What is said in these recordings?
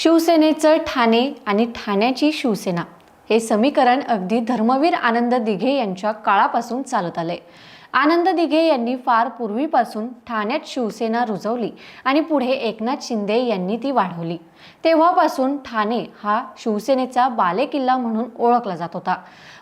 शिवसेनेचं ठाणे आणि ठाण्याची शिवसेना हे समीकरण अगदी धर्मवीर आनंद दिघे यांच्या काळापासून चालत आले आनंद दिघे यांनी फार पूर्वीपासून ठाण्यात शिवसेना रुजवली आणि पुढे एकनाथ शिंदे यांनी ती वाढवली. तेव्हापासून ठाणे हा शिवसेनेचा बालेकिल्ला म्हणून ओळखला जात होता.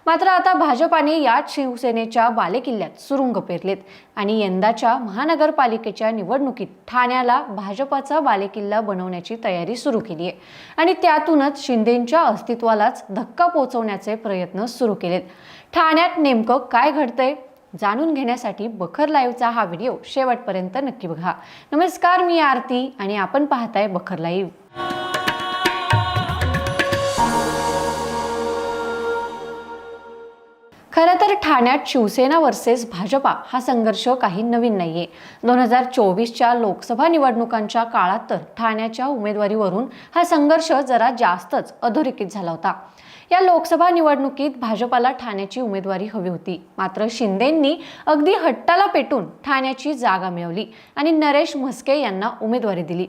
मात्र आता भाजपाने याच शिवसेनेच्या बालेकिल्ल्यात सुरुंग पेरलेत आणि यंदाच्या महानगरपालिकेच्या निवडणुकीत ठाण्याला भाजपाचा बालेकिल्ला बनवण्याची तयारी सुरू केली आहे आणि त्यातूनच शिंदेंच्या अस्तित्वालाच धक्का पोचवण्याचे प्रयत्न सुरू केलेत. ठाण्यात नेमकं काय घडतंय? जाणून घेण्यासाठी बखर लाईव्हचा हा व्हिडिओ शेवटपर्यंत नक्की बघा. नमस्कार मी आरती आणि आपण पाहताय बखर लाईव्ह. तर ठाण्यात शिवसेना वर्सेस भाजपा हा संघर्ष काही नवीन नाहीये. दोन हजार चोवीसच्या लोकसभा निवडणुकांच्या काळात तर ठाण्याच्या उमेदवारीवरून हा संघर्ष जरा जास्तच अधोरेखित झाला होता. या लोकसभा निवडणुकीत भाजपाला ठाण्याची उमेदवारी हवी होती. मात्र शिंदेंनी अगदी हट्टाला पेटून ठाण्याची जागा मिळवली आणि नरेश म्हस्के यांना उमेदवारी दिली.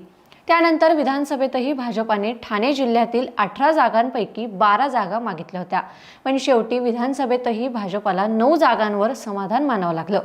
त्यानंतर विधानसभेतही भाजपाने ठाणे जिल्ह्यातील अठरा जागांपैकी बारा जागा मागितल्या होत्या. पण शेवटी विधानसभेतही भाजपाला नऊ जागांवर समाधान मानावं लागलं.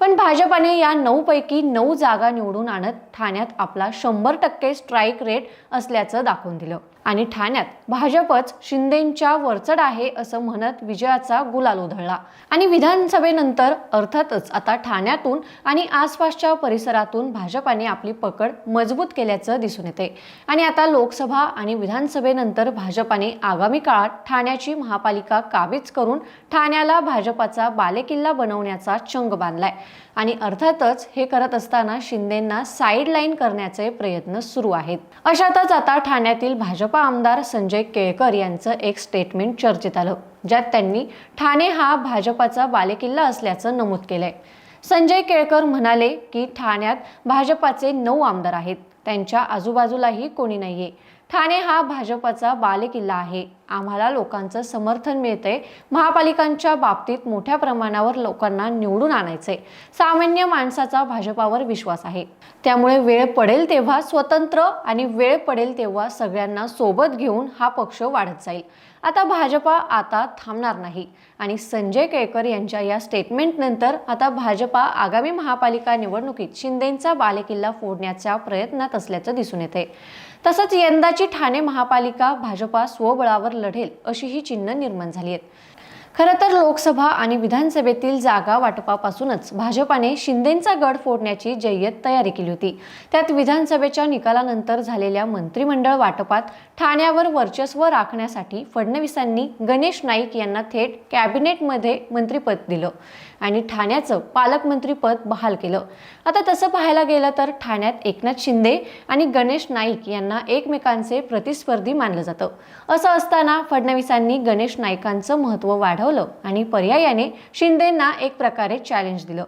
पण भाजपाने या नऊपैकी नऊ जागा निवडून आणत ठाण्यात आपला शंभर टक्के स्ट्राईक रेट असल्याचं दाखवून दिलं. आणि ठाण्यात भाजपच शिंदेंच्या वरचढ आहे असं म्हणत विजयाचा गुलाल उधळला. आणि विधानसभेनंतर अर्थातच आता ठाण्यातून आणि आसपासच्या परिसरातून भाजपाने आपली पकड मजबूत केल्याचं दिसून येते. आणि आता लोकसभा आणि विधानसभेनंतर भाजपाने आगामी काळात ठाण्याची महापालिका काबीज करून ठाण्याला भाजपाचा बालेकिल्ला बनवण्याचा चंग बांधलाय. आणि अर्थातच हे करत असताना शिंदेंना साईडलाईन करण्याचे प्रयत्न सुरू आहेत. अशातच आता ठाण्यातील भाजपा आमदार संजय केळकर यांचं एक स्टेटमेंट चर्चेत आलं ज्यात त्यांनी ठाणे हा भाजपाचा बालेकिल्ला असल्याचं नमूद केलंय. संजय केळकर म्हणाले की ठाण्यात भाजपाचे नऊ आमदार आहेत. त्यांच्या आजूबाजूलाही कोणी नाहीये. ठाणे हा भाजपचा बालेकिल्ला आहे. आम्हाला लोकांचं समर्थन मिळते महापालिकांच्या बाबतीत मोठ्या प्रमाणावर लोकांना निवडून आणायचे सामान्य माणसाचा भाजपावर विश्वास आहे. त्यामुळे वेळ पडेल तेव्हा स्वतंत्र आणि वेळ पडेल तेव्हा सगळ्यांना सोबत घेऊन हा पक्ष वाढत जाईल. आता भाजपा आता थांबणार नाही. आणि संजय केळकर यांच्या या स्टेटमेंटनंतर आता भाजपा आगामी महापालिका निवडणुकीत शिंदेंचा बालेकिल्ला फोडण्याच्या प्रयत्नात असल्याचं दिसून येते तसंच यंदाची ठाणे महापालिका भाजपा स्वबळावर लढेल अशी ही चिन्ह निर्माण झाली आहेत. खरं तर लोकसभा आणि विधानसभेतील जागा वाटपापासूनच भाजपाने शिंदेंचा गड फोडण्याची जय्यत तयारी केली होती. त्यात विधानसभेच्या निकालानंतर झालेल्या मंत्रिमंडळ वाटपात ठाण्यावर वर्चस्व राखण्यासाठी फडणवीसांनी गणेश नाईक यांना थेट कॅबिनेटमध्ये मंत्रिपद दिलं आणि ठाण्याचं पालकमंत्रीपद बहाल केलं. आता तसं पाहायला गेलं तर ठाण्यात एकनाथ शिंदे आणि गणेश नाईक यांना एकमेकांचे प्रतिस्पर्धी मानलं जातं. असं असताना फडणवीसांनी गणेश नाईकांचं महत्त्व वाढवलं आणि पर्यायाने शिंदेंना एक प्रकारे चॅलेंज दिलं.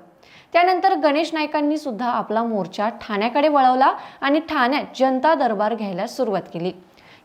त्यानंतर गणेश नाईकांनी सुद्धा आपला मोर्चा ठाण्याकडे वळवला आणि ठाण्यात जनता दरबार घ्यायला सुरुवात केली.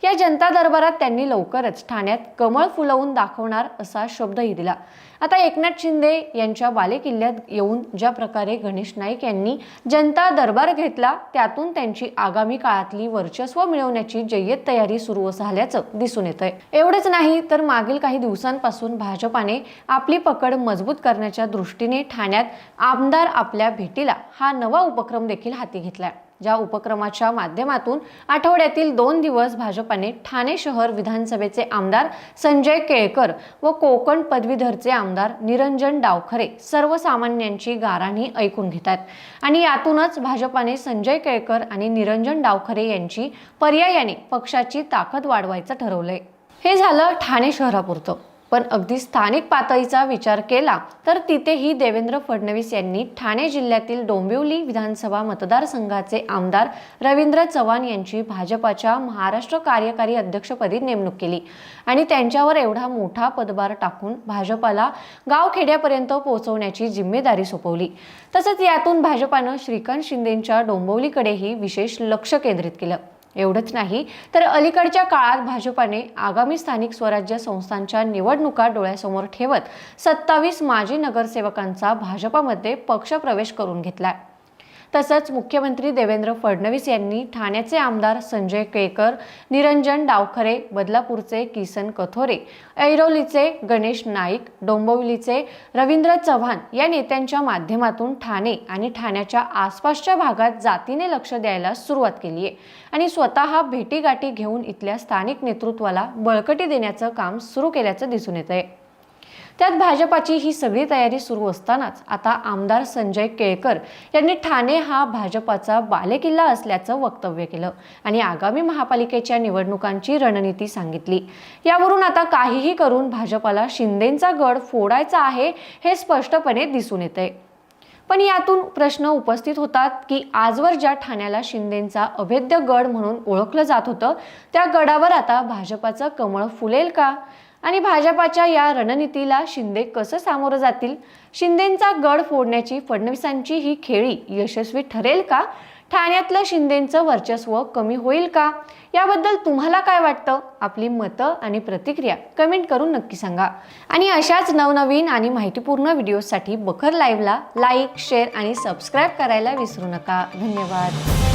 या जनता दरबारात त्यांनी लवकरच ठाण्यात कमळ फुलवून दाखवणार असा शब्दही दिला. आता एकनाथ शिंदे यांच्या बालेकिल्ल्यात येऊन ज्या प्रकारे गणेश नाईक यांनी जनता दरबार घेतला त्यातून त्यांची आगामी काळातली वर्चस्व मिळवण्याची जय्यत तयारी सुरू झाल्याचं दिसून येतंय. एवढंच नाही तर मागील काही दिवसांपासून भाजपाने आपली पकड मजबूत करण्याच्या दृष्टीने ठाण्यात आमदार आपल्या भेटीला हा नवा उपक्रम देखील हाती घेतलाय. ज्या उपक्रमाच्या माध्यमातून आठवड्यातील दोन दिवस भाजपाने ठाणे शहर विधानसभेचे आमदार संजय केळकर व कोकण पदवीधरचे आमदार निरंजन डावखरे सर्वसामान्यांची गाराणी ऐकून घेतात. आणि यातूनच भाजपाने संजय केळकर आणि निरंजन डावखरे यांची पर्यायाने पक्षाची ताकद वाढवायचं ठरवलंय. हे झालं ठाणे शहरापुरतं. पण अगदी स्थानिक पातळीचा विचार केला तर तिथेही देवेंद्र फडणवीस यांनी ठाणे जिल्ह्यातील डोंबिवली विधानसभा मतदारसंघाचे आमदार रवींद्र चव्हाण यांची भाजपाच्या महाराष्ट्र कार्यकारी अध्यक्षपदी नेमणूक केली. आणि त्यांच्यावर एवढा मोठा पदभार टाकून भाजपाला गावखेड्यापर्यंत पोहोचवण्याची जिम्मेदारी सोपवली. तसंच यातून भाजपानं श्रीकांत शिंदेंच्या डोंबिवलीकडेही विशेष लक्ष केंद्रित केलं. एवढंच नाही. तर अलीकडच्या काळात भाजपाने आगामी स्थानिक स्वराज्य संस्थांच्या निवडणुका डोळ्यासमोर ठेवत सत्तावीस माजी नगरसेवकांचा भाजपामध्ये पक्षप्रवेश करून घेतलाय. तसंच मुख्यमंत्री देवेंद्र फडणवीस यांनी ठाण्याचे आमदार संजय केळकर निरंजन डावखरे बदलापूरचे किसन कथोरे ऐरोलीचे गणेश नाईक डोंबिवलीचे रवींद्र चव्हाण या नेत्यांच्या माध्यमातून ठाणे आणि ठाण्याच्या आसपासच्या भागात जातीने लक्ष द्यायला सुरुवात केली आहे. आणि स्वतः भेटीगाठी घेऊन इथल्या स्थानिक नेतृत्वाला बळकटी देण्याचं काम सुरू केल्याचं दिसून येत आहे त्यात भाजपाची ही सगळी तयारी सुरू असतानाच आता आमदार संजय केळकर यांनी ठाणे हा भाजपाचा बालेकिल्ला असल्याचं वक्तव्य केलं आणि आगामी महापालिकेच्या निवडणुकांची रणनीती सांगितली. यावरून आता काहीही करून भाजपाला शिंदेंचा गड फोडायचा आहे हे स्पष्टपणे दिसून येते पण यातून प्रश्न उपस्थित होतात की आजवर ज्या ठाण्याला शिंदेंचा अभेद्य गड म्हणून ओळखलं जात होतं त्या गडावर आता भाजपाचं कमळ फुलेल का? आणि भाजपाच्या या रणनीतीला शिंदे कसं सामोरं जातील? शिंदेंचा गड फोडण्याची फडणवीसांची ही खेळी यशस्वी ठरेल का? ठाण्यातलं शिंदेंचं वर्चस्व कमी होईल का? याबद्दल तुम्हाला काय वाटतं? आपली मतं आणि प्रतिक्रिया कमेंट करून नक्की सांगा. आणि अशाच नवनवीन आणि माहितीपूर्ण व्हिडिओसाठी बखर लाईव्हला लाईक शेअर आणि सबस्क्राईब करायला विसरू नका. धन्यवाद.